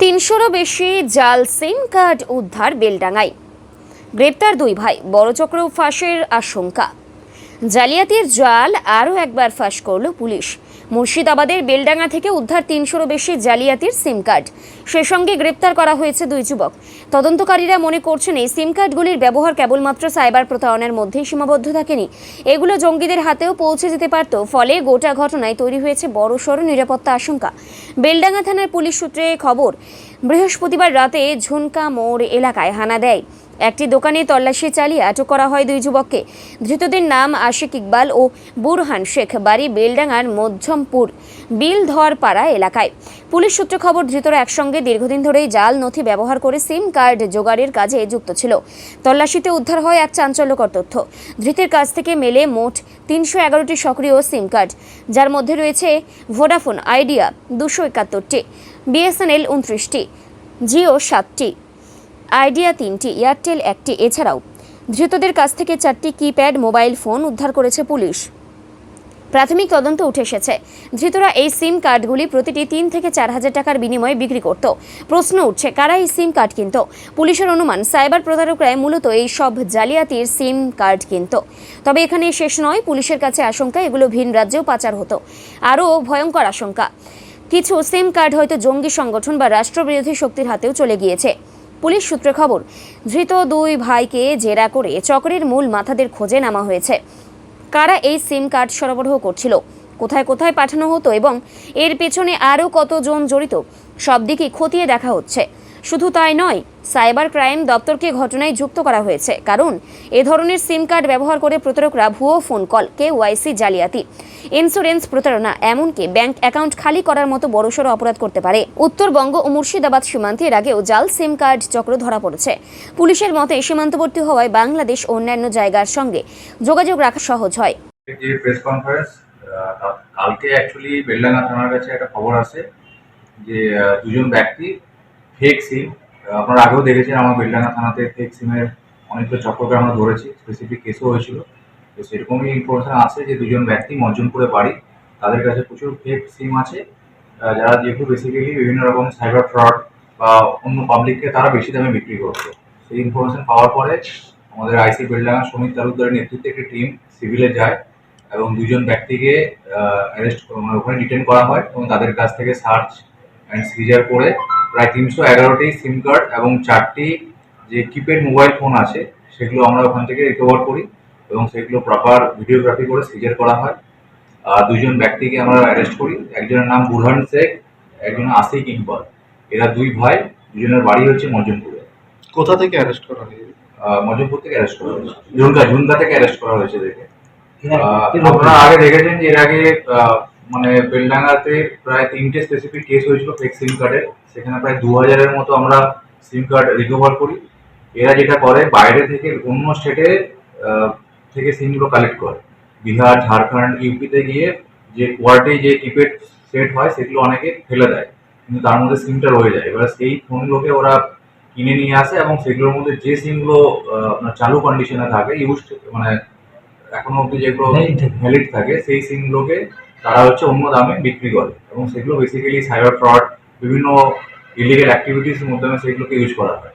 তিনশোরও বেশি জাল সিম কার্ড উদ্ধার বেলডাঙ্গায়। গ্রেপ্তার দুই ভাই বড় চক্র ফাঁসের আশঙ্কা। জালিয়াতির জাল আরও একবার ফাঁস করল পুলিশ। মুর্শিদাবাদের বেলডাঙ্গা থেকে উদ্ধার তিনশোরও বেশি জালিয়াতির সিম কার্ড। সে সঙ্গে গ্রেপ্তার করা হয়েছে দুই যুবক। তদন্তকারীরা মনে করছেন, এই সিম কার্ডগুলির ব্যবহার কেবলমাত্র সাইবার প্রতারণের মধ্যেই সীমাবদ্ধ থাকেনি। এগুলো জঙ্গিদের হাতেও পৌঁছে যেতে পারত, ফলে গোটা ঘটনায় তৈরি হয়েছে বড়সড় নিরাপত্তা আশঙ্কা। বেলডাঙ্গা থানার পুলিশ সূত্রে খবর, বৃহস্পতিবার রাতে ঝুনকা মোড় এলাকায় হানা দেয়। একটি দোকানে তল্লাশি চালিয়ে আটক করা হয় দুই যুবককে। ধৃতদের নাম আশিক ইকবাল ও বুরহান শেখ, বাড়ি বেলডাঙ্গার মধ্যমপুর, বিলধরপাড়া এলাকায়। পুলিশ সূত্রে খবর, ধৃতরা একসঙ্গে দীর্ঘদিন ধরেই জাল, নথি ব্যবহার করে সিম কার্ড জোগাড়ের কাজে যুক্ত ছিল। তল্লাশিতে উদ্ধার হয় এক চাঞ্চল্যকর তথ্য। ধৃতের কাছ থেকে মেলে মোট তিনশো এগারোটি সক্রিয় সিম কার্ড, যার মধ্যে রয়েছে ভোডাফোন আইডিয়া দুশো একাত্তরটি, বিএসএনএল উনত্রিশটি, জিও সাতটি। আইডিয়া তিনটি, এয়ারটেল একটি। এছাড়াও, ধৃতদের কাছ থেকে চারটি কিপ্যাড, মোবাইল ফোন উদ্ধার করেছে পুলিশ। প্রাথমিক তদন্ত উঠে এসেছে। ধৃতরা এই সিম কার্ডগুলি প্রতিটি তিন থেকে চার হাজার টাকার বিনিময়ে বিক্রি করত। প্রশ্ন উঠছে, কারা এই সিম কার্ড কিনত? পুলিশের অনুমান, সাইবার প্রতারকরাই মূলত এই সব জালিয়াতির সিম কার্ড কিনত। তবে এখানে শেষ নয়, পুলিশের কাছে আশঙ্কা, এগুলো ভিন রাজ্যেও পাচার হতো। আরও ভয়ঙ্কর আশঙ্কা, কিছু সিম কার্ড হয়তো জঙ্গি সংগঠন বা রাষ্ট্রবিরোধী শক্তির হাতেও চলে গিয়েছে। পুলিশ সূত্রে খবর, ধৃত দুই ভাইকে জেরা করে চক্রের মূল মাথাদের খোঁজে নামা হয়েছে। কারা এই সিম কার্ড সরবরাহ করছিল, কোথায় কোথায় পাঠানো হতো এবং এর পেছনে আরও কতজন জড়িত, সব দিকে খতিয়ে দেখা হচ্ছে। শুধু তাই নয়, সাইবার ক্রাইম দপ্তরকে ঘটনায় যুক্ত করা হয়েছে। কারণ, এ ধরনের সিম কার্ড ব্যবহার করে প্রতারকরা ভুয়ো ফোন কল, কে ওয়াইসি জালিয়াতি, ইন্স্যুরেন্স প্রতারণা, এমনকি ব্যাংক অ্যাকাউন্ট খালি করার মতো বড়সড় অপরাধ করতে পারে। উত্তরবঙ্গ ও মুর্শিদাবাদ সীমান্তে এর আগেও জাল সিম কার্ড চক্র ধরা পড়েছে। পুলিশের মতে, সীমান্তবর্তী হওয়ায় বাংলাদেশ অন্যান্য জায়গার সঙ্গে যোগাযোগ রাখা সহজ হয়। কালকে অ্যাকচুয়ালি বেলডাঙ্গা থানার কাছে একটা খবর আসে যে দুজন ব্যক্তি ফেক সিম আপনারা আগেও দেখেছেন আমার বেলডাঙ্গা থানাতে ফেক সিমের অনেকগুলো চক্রকে আমরা ধরেছি স্পেসিফিক কেসও হয়েছিল। তো সেরকমই ইনফরমেশন আছে যে দুজন ব্যক্তি মজ্জনপুরে বাড়ি, তাদের কাছে প্রচুর ফেক সিম আছে। যারা যেহেতু বেসিক্যালি বিভিন্ন রকম সাইবার ফ্রড বা অন্য পাবলিককে তারা বেশি দামে বিক্রি করছে। সেই ইনফরমেশন পাওয়ার পরে আমাদের আইসি বেলডাঙ্গা সমীর তালুকদারের নেতৃত্বে একটি টিম সিভিলে যায় এবং দুজন ব্যক্তিকে অ্যারেস্ট মানে ওখানে ডিটেন করা হয় এবং তাদের কাছ থেকে সার্চ অ্যান্ড সিজার করে প্রায় তিনশো এগারোটি সিম কার্ড এবং চারটি যে কিপ্যাড মোবাইল ফোন আছে সেগুলো আমরা ওখান থেকে রিকভার করি এবং সেগুলো প্রপার ভিডিওগ্রাফি করে সিজার করা হয়। আর দুজন ব্যক্তিকে আমরা অ্যারেস্ট করি। একজনের নাম বুরহান শেখ একজন আসিক ইকবাল। এরা দুই ভাই দুজনের বাড়ি হচ্ছে মজমপুরে। কোথা থেকে অ্যারেস্ট করা হয়েছে মজমপুর থেকে অ্যারেস্ট করা হয়েছে। ঝুনকা ঝুনকা থেকে অ্যারেস্ট করা হয়েছে দেখে আপনারা আগে দেখেছেন যে এর আগে মানে বেলডাঙ্গাতে প্রায় তিনটে স্পেসিফিক কেস হয়েছিল ফেক সিম কার্ডের সেখানে প্রায় দু হাজারের মতো আমরা সিম কার্ড রিকভার করি। এরা যেটা করে বাইরে থেকে অন্য স্টেটে থেকে সিমগুলো কালেক্ট করে। বিহার ঝাড়খণ্ড ইউপিতে গিয়ে যে কোয়ার্টে যে কিপ্যাড সেট হয় সেগুলো অনেকে ফেলে দেয়। কিন্তু তার মধ্যে সিমটা রয়ে যায়। এবার সেই ফোনগুলোকে ওরা কিনে নিয়ে আসে এবং সেগুলোর মধ্যে যে সিমগুলো আপনার চালু কন্ডিশনে থাকে ইউজ মানে এখনও অব্দি যেগুলো ভ্যালিড থাকে। সেই সিমগুলোকে তারা হচ্ছে অন্য দামে বিক্রি করে এবং সেগুলো বেসিক্যালি সাইবার ফ্রড বিভিন্ন ইলিগেল অ্যাক্টিভিটিস মাধ্যমে সেগুলোকে ইউজ করা হয়।